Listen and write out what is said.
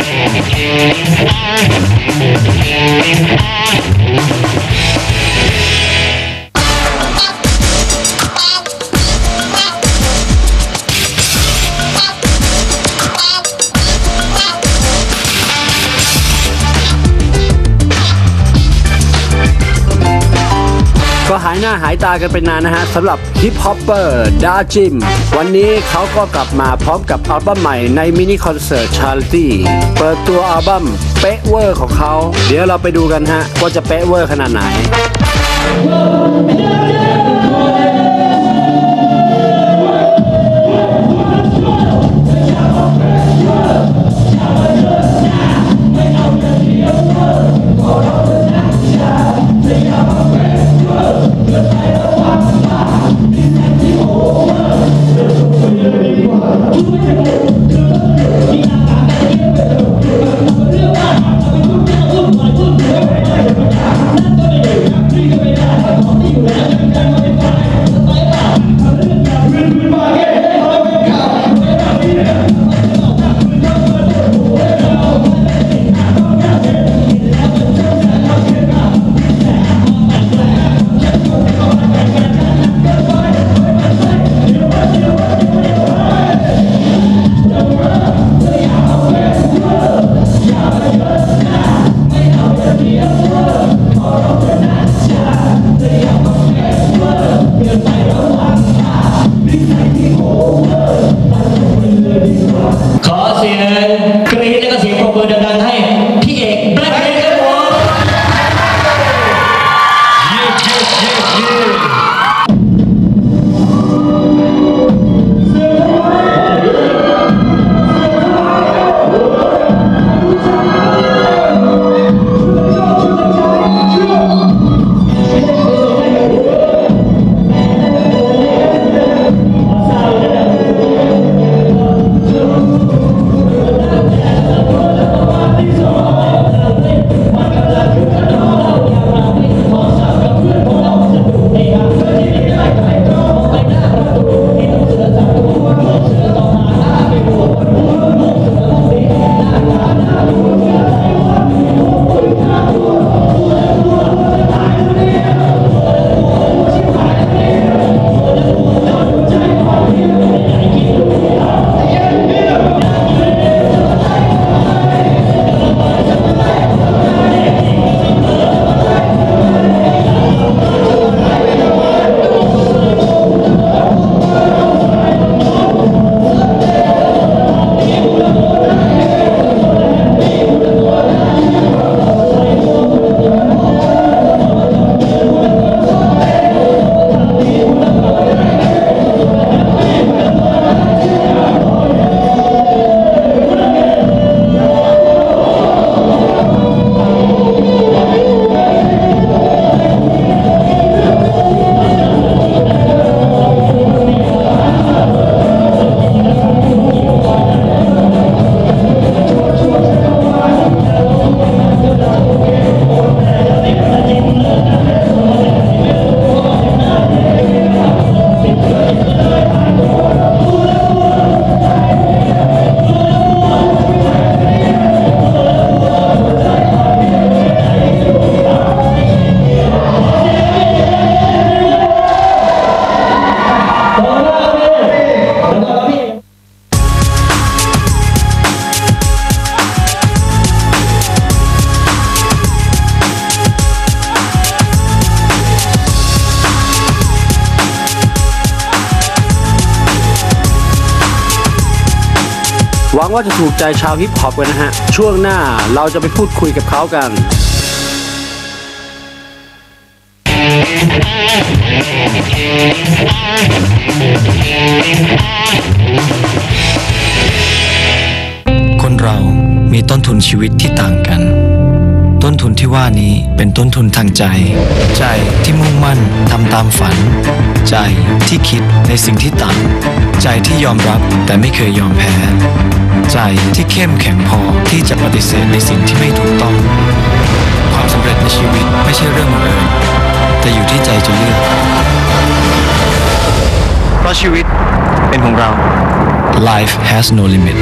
Thank you. ก็หายหน้าหายตากันไปนานนะฮะสำหรับฮิปฮอปเปอร์ดาจิม วันนี้เขาก็กลับมาพร้อมกับอัลบั้มใหม่ในมินิคอนเสิร์ตชาริตี้เปิดตัวอัลบั้มเป๊ะเวอร์ของเขา เดี๋ยวเราไปดูกันฮะว่าจะเป๊ะเวอร์ขนาดไหน หวังว่าจะถูกใจชาวฮิปฮอปกันนะฮะ ช่วงหน้าเราจะไปพูดคุยกับเขากัน คนเรามีต้นทุนชีวิตที่ต่างกัน นทุนที่ว่านี้เป็นต้นทุนทางใจ ใจที่มุ่งมั่นทำตามฝัน ใจที่คิดในสิ่งที่ต่าง ใจที่ยอมรับแต่ไม่เคยยอมแพ้ ใจที่เข้มแข็งพอที่จะปฏิเสธในสิ่งที่ไม่ถูกต้อง ความสำเร็จในชีวิตไม่ใช่เรื่องบังเอิญแต่อยู่ที่ใจจะเลือกเพราะชีวิตเป็นของเรา Life has no limit